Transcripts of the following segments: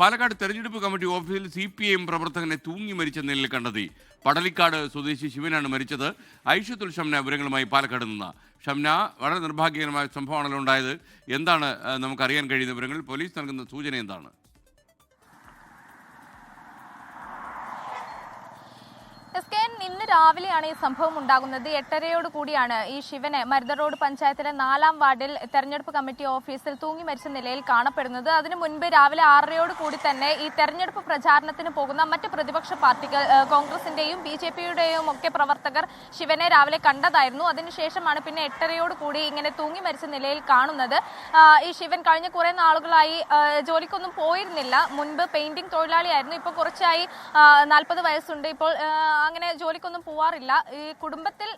പാലക്കാട് തെരഞ്ഞെടുപ്പ് കമ്മിറ്റി ഓഫീസിൽ C P I M പ്രവർത്തകനെ തൂങ്ങി മരിച്ച നിലയിൽ കണ്ടെത്തി. പടലിക്കാട് സ്വദേശി ശിവനാണ് മരിച്ചത്. ഐഷത്തുൽ ഷംന വിവരങ്ങളുമായി പാലക്കാട് നിന്ന്. ഷംന വളരെ നിർഭാഗ്യകരമായ സംഭവമാണല്ലോ ഉണ്ടായത്. എന്താണ് നമുക്കറിയാൻ കഴിയുന്ന വിവരങ്ങൾ? പോലീസ് നൽകുന്ന സൂചന എന്താണ്? എസ് കെ എൻ ഇന്ന് രാവിലെയാണ് ഈ സംഭവം ഉണ്ടാകുന്നത്. എട്ടരയോട് കൂടിയാണ് ഈ ശിവനെ മരുത റോഡ് പഞ്ചായത്തിലെ നാലാം വാർഡിൽ തെരഞ്ഞെടുപ്പ് കമ്മിറ്റി ഓഫീസിൽ തൂങ്ങി മരിച്ച നിലയിൽ കാണപ്പെടുന്നത്. അതിനു മുൻപ് രാവിലെ ആറരയോട് കൂടി തന്നെ ഈ തെരഞ്ഞെടുപ്പ് പ്രചാരണത്തിന് പോകുന്ന മറ്റ് പ്രതിപക്ഷ പാർട്ടികൾ കോൺഗ്രസിന്റെയും ബി ജെ പിയുടെയും ഒക്കെ പ്രവർത്തകർ ശിവനെ രാവിലെ കണ്ടതായിരുന്നു. അതിനുശേഷമാണ് പിന്നെ എട്ടരയോട് കൂടി ഇങ്ങനെ തൂങ്ങി മരിച്ച നിലയിൽ കാണുന്നത്. ഈ ശിവൻ കഴിഞ്ഞ കുറെ നാളുകളായി ജോലിക്കൊന്നും പോയിരുന്നില്ല. മുൻപ് പെയിന്റിംഗ് തൊഴിലാളിയായിരുന്നു. ഇപ്പോൾ കുറച്ചായി നാൽപ്പത് വയസ്സുണ്ട്. ഇപ്പോൾ അങ്ങനെ ജോലിക്കൊന്നും പോവാറില്ല. ഈ കുടുംബത്തിൽ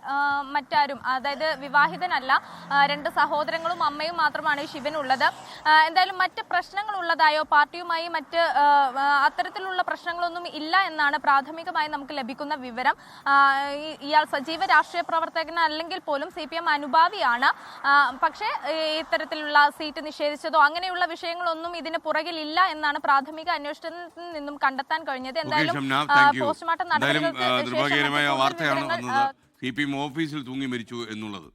മറ്റാരും അതായത് വിവാഹിതനല്ല രണ്ട് സഹോദരങ്ങളും അമ്മയും മാത്രമാണ് ഈ ശിവനുള്ളത്. എന്തായാലും മറ്റ് പ്രശ്നങ്ങൾ ഉള്ളതായോ പാർട്ടിയുമായി മറ്റ് അത്തരത്തിലുള്ള പ്രശ്നങ്ങളൊന്നും ഇല്ല എന്നാണ് പ്രാഥമികമായി നമുക്ക് ലഭിക്കുന്ന വിവരം. ഇയാൾ സജീവ രാഷ്ട്രീയ പ്രവർത്തകൻ അല്ലെങ്കിൽ പോലും സി പി എം അനുഭാവിയാണ്. പക്ഷേ ഇത്തരത്തിലുള്ള സീറ്റ് നിഷേധിച്ചതോ അങ്ങനെയുള്ള വിഷയങ്ങളൊന്നും ഇതിന് പുറകിലില്ല എന്നാണ് പ്രാഥമിക അന്വേഷണത്തിൽ നിന്നും കണ്ടെത്താൻ കഴിഞ്ഞത്. എന്തായാലും പോസ്റ്റ്മോർട്ടം നടപടികൾക്ക് നിർഭാഗ്യകരമായ വാർത്തയാണ് വന്നത്. സി പി എം ഓഫീസിൽ തൂങ്ങി മരിച്ചു എന്നുള്ളത്.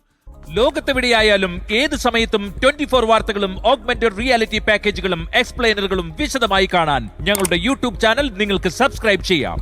ലോകത്തെവിടെയായാലും ഏത് സമയത്തും ട്വന്റി ഫോർ വാർത്തകളും ഓഗ്മെന്റഡ് റിയാലിറ്റി പാക്കേജുകളും എക്സ്പ്ലെയിനറുകളും വിശദമായി കാണാൻ ഞങ്ങളുടെ യൂട്യൂബ് ചാനൽ നിങ്ങൾക്ക് സബ്സ്ക്രൈബ് ചെയ്യാം.